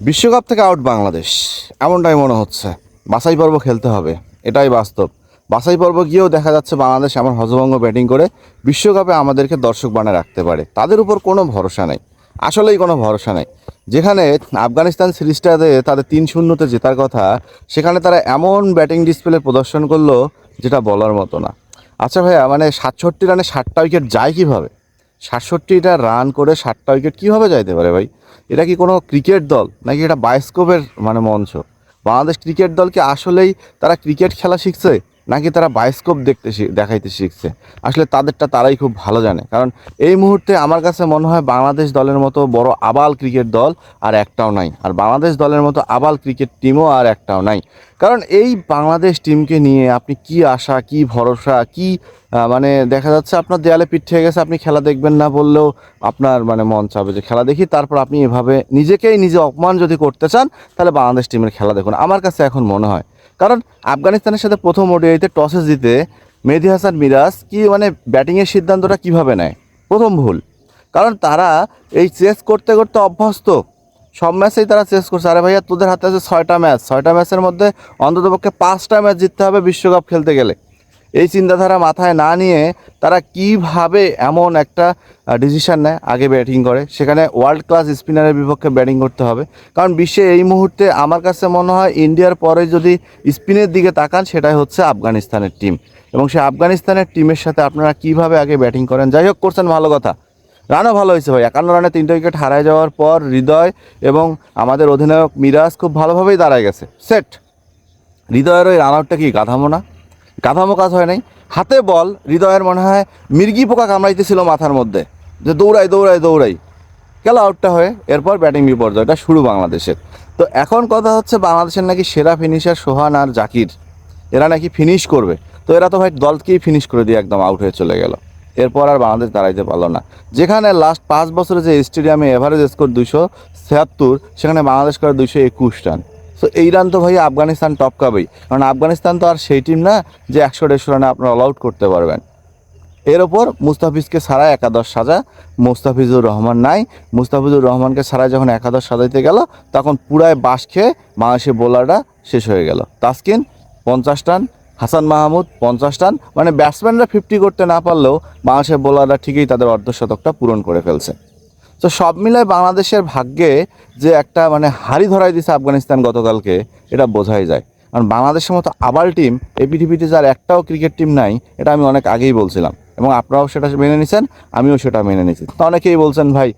বিশ্বকাপ থেকে আউট বাংলাদেশ। এমনটাই মনে হচ্ছে। বাছাই পর্ব খেলতে হবে। এটাই বাস্তব। বাছাই পর্ব গিয়েও দেখা যাচ্ছে বাংলাদেশ এমন হজভঙ্গ ব্যাটিং করে বিশ্বকাপে আমাদেরকে দর্শক বানায় রাখতে পারে। তাদের উপর কোনো ভরসা নেই। আসলেই কোনো ভরসা নেই। যেখানে আফগানিস্তান সিরিজটাতে তাদের তিন শূন্যতে জেতার কথা, সেখানে তারা এমন ব্যাটিং ডিসপ্লে প্রদর্শন করল যেটা বলার মতো না। আচ্ছা ভাইয়া মানে সাতষট্টি রানে ষাটটা উইকেট যায় কীভাবে? সাতষট্টিটা রান করে ষাটটা উইকেট কীভাবে যাইতে পারে ভাই? এটা কি কোনো ক্রিকেট দল? নাকি এটা বায়োস্কোপের মানে মঞ্চ? বাংলাদেশ ক্রিকেট দল কি আসলেই তারা ক্রিকেট খেলা শিখছে? নাকি তারা বায়োস্কোপ দেখতে দেখাইতে শিখছে? আসলে তাদেরটা তারাই খুব ভালো জানে। কারণ এই মুহূর্তে আমার কাছে মনে হয় বাংলাদেশ দলের মতো বড় আবাল ক্রিকেট দল আর একটাও নাই। আর বাংলাদেশ দলের মতো আবাল ক্রিকেট টিমও আর একটাও নাই। কারণ এই বাংলাদেশ টিমকে নিয়ে আপনি কি আশা, কি ভরসা, কি মানে দেখা যাচ্ছে আপনার দেয়ালে পিঠ থেকে গেছে, আপনি খেলা দেখবেন না বললেও আপনার মানে মন চাবে যে খেলা দেখি, তারপর আপনি এভাবে নিজেকেই নিজে অপমান যদি করতে চান, তাহলে বাংলাদেশ টিমের খেলা দেখুন। আমার কাছে এখন মনে হয়, কারণ আফগানিস্তানের সাথে প্রথম ওডিআইতে টসে জিতে মেহেদি হাসান মিরাজ কি মানে ব্যাটিংয়ের সিদ্ধান্তটা কীভাবে নেয়? প্রথম ভুল। কারণ তারা এই চেস করতে করতে অভ্যস্ত। সব ম্যাচেই তারা চেস করছে। আরে ভাইয়া, তোদের হাতে আছে ছয়টা ম্যাচ। ছয়টা ম্যাচের মধ্যে অন্ততপক্ষে পাঁচটা ম্যাচ জিততে হবে বিশ্বকাপ খেলতে গেলে। এই চিন্তাধারা মাথায় না নিয়ে তারা কীভাবে এমন একটা ডিসিশন নেয়, আগে ব্যাটিং করে। সেখানে ওয়ার্ল্ড ক্লাস স্পিনারের বিপক্ষে ব্যাটিং করতে হবে। কারণ বিশ্বে এই মুহূর্তে আমার কাছে মনে হয় ইন্ডিয়ার পরে যদি স্পিনের দিকে তাকান, সেটাই হচ্ছে আফগানিস্তানের টিম এবং সেই আফগানিস্তানের টিমের সাথে আপনারা কীভাবে আগে ব্যাটিং করেন? যাই হোক, করছেন ভালো কথা। রানও ভালো হয়েছে ভাই একান্ন রানে তিনটে উইকেট হারায় যাওয়ার পর হৃদয় এবং আমাদের অধিনায়ক মিরাজ খুব ভালোভাবেই দাঁড়ায় গেছে। সেট। হৃদয়ের ওই রান আউটটা কি, গাধামো না? গাধামো কাজ হয় নাই। হাতে বল, হৃদয়ের মনে হয় মির্গি পোকা কামড়াইতেছিল মাথার মধ্যে। যে দৌড়াই দৌড়াই দৌড়াই। গেল আউটটা হয়ে এরপর ব্যাটিং বিপর্যয়টা শুরু বাংলাদেশের। তো এখন কথা হচ্ছে বাংলাদেশের নাকি সেরা ফিনিশার সোহান আর জাকির। এরা নাকি ফিনিশ করবে। তো এরা তো ভাই দলকেই ফিনিশ করে দিয়ে একদম আউট হয়ে চলে গেল। এরপর আর বাংলাদেশ দাঁড়াইতে পারল না। যেখানে লাস্ট পাঁচ বছরে যে স্টেডিয়ামে এভারেজ স্কোর দুশো ছিয়াত্তর, সেখানে বাংলাদেশ করে দুশো একুশ রান তো এই রান তো ভাই আফগানিস্তান টপ টপকাবেই কারণ আফগানিস্তান তো আর সেই টিম না যে একশো দেড়শো রানে আপনারা অল আউট করতে পারবেন। এর ওপর মুস্তাফিজকে ছাড়া একাদশ সাজা, মুস্তাফিজুর রহমান নাই। মুস্তাফিজুর রহমানকে ছাড়া যখন একাদশ সাজাইতে গেল, তখন পুরায় বাস খেয়ে বাংলাদেশের বোলাররা শেষ হয়ে গেল। তাসকিন, পঞ্চাশ রান হাসান মাহমুদ পঞ্চাশ রান। মানে ব্যাটসম্যানরা ফিফটি করতে না পারলেও বাংলাদেশের বোলাররা ঠিকই তাদের অর্ধশতকটা পূরণ করে ফেলছে। তো সব মিলায় বাংলাদেশের ভাগ্যে যে একটা মানে হাড়ি ধরাই দিছে আফগানিস্তান গতকালকে, এটা বোঝাই যায়। কারণ বাংলাদেশের মতো আবার টিম এই পৃথিবীতে যার একটাও ক্রিকেট টিম নাই, এটা আমি অনেক আগেই বলছিলাম। এবং আপনারাও সেটা মেনে নিছেন, আমিও সেটা মেনে নিছি। তো অনেকেই বলছেন, ভাই,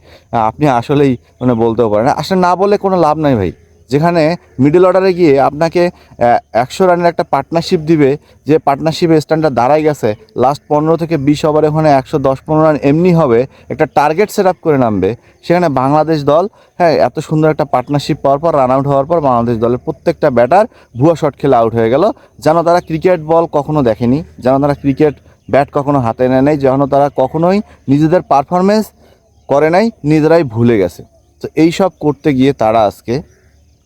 আপনি আসলেই মানে বলতেও পারেন। আসলে না বলে কোনো লাভ নাই ভাই। যেখানে মিডল অর্ডারে গিয়ে আপনাকে একশো রানের একটা পার্টনারশিপ দিবে, যে পার্টনারশিপের স্ট্যান্ডার্ড দাঁড়াই গেছে লাস্ট পনেরো থেকে বিশ ওভারে ওখানে একশো দশ পনেরো রান এমনি হবে, একটা টার্গেট সেট আপ করে নামবে। সেখানে বাংলাদেশ দল হ্যাঁ এত সুন্দর একটা পার্টনারশিপ পাওয়ার পর রান আউট হওয়ার পর বাংলাদেশ দলের প্রত্যেকটা ব্যাটার ভুয়া শট খেলে আউট হয়ে গেল। যেন তারা ক্রিকেট বল কখনো দেখেনি, যেন তারা ক্রিকেট ব্যাট কখনো হাতে নেয় নাই, যেন তারা কখনোই নিজেদের পারফরমেন্স করে নাই, নিজেরাই ভুলে গেছে। তো এই সব করতে গিয়ে তারা আজকে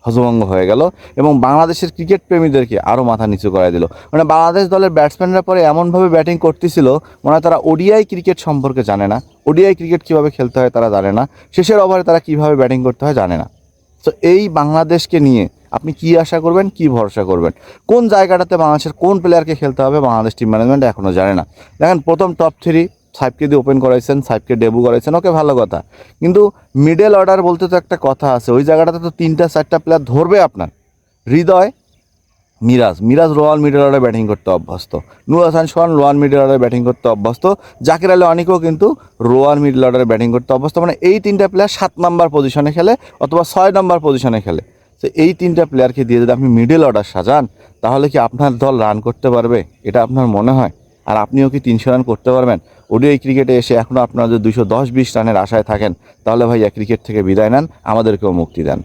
হজভঙ্গ হয়ে গেল এবং বাংলাদেশের ক্রিকেট প্রেমীদেরকে আরও মাথা নিচু করে দিল। মানে বাংলাদেশ দলের ব্যাটসম্যানরা পরে এমনভাবে ব্যাটিং করতেছিল, মনে হয় তারা ওডিআই ক্রিকেট সম্পর্কে জানে না। ওডিআই ক্রিকেট কীভাবে খেলতে হয় তারা জানে না। শেষের ওভারে তারা কীভাবে ব্যাটিং করতে হয় জানে না। তো এই বাংলাদেশকে নিয়ে আপনি কি আশা করবেন, কি ভরসা করবেন? কোন জায়গাটাতে বাংলাদেশের কোন প্লেয়ারকে খেলতে হবে, বাংলাদেশ টিম ম্যানেজমেন্ট এখনও জানে না। দেখেন, প্রথম টপ থ্রি সাইফকে দিয়ে ওপেন করাইছেন সাইফকে ডেবু করাইছেন, ওকে ভালো কথা। কিন্তু মিডল অর্ডার বলতে তো একটা কথা আছে, ওই জায়গাটাতে তো তিনটা, চারটা প্লেয়ার ধরবে আপনার। হৃদয়, মিরাজ। মিরাজ রোয়াল মিডল অর্ডারে ব্যাটিং করতে অভ্যস্ত। নুর হাসান সোহান রোয়াল মিডল অর্ডারে ব্যাটিং করতে অভ্যস্ত। জাকির আলী অনেকেও কিন্তু রোয়াল মিডল অর্ডারে ব্যাটিং করতে অভ্যস্ত। মানে এই তিনটা প্লেয়ার সাত নাম্বার পজিশনে খেলে অথবা ছয় নাম্বার পজিশনে খেলে। তো এই তিনটা প্লেয়ারকে দিয়ে যদি আপনি মিডল অর্ডার সাজান, তাহলে কি আপনার দল রান করতে পারবে? এটা আপনার মনে হয়? আর আপনিও কি তিনশো রান করতে পারবেন? ওডিআই ক্রিকেটে এসে এখনও আপনারা যদি দুশো দশ বিশ রানের আশায় থাকেন, তাহলে ভাইয়া ক্রিকেট থেকে বিদায় নেন, আমাদেরকেও মুক্তি দেন।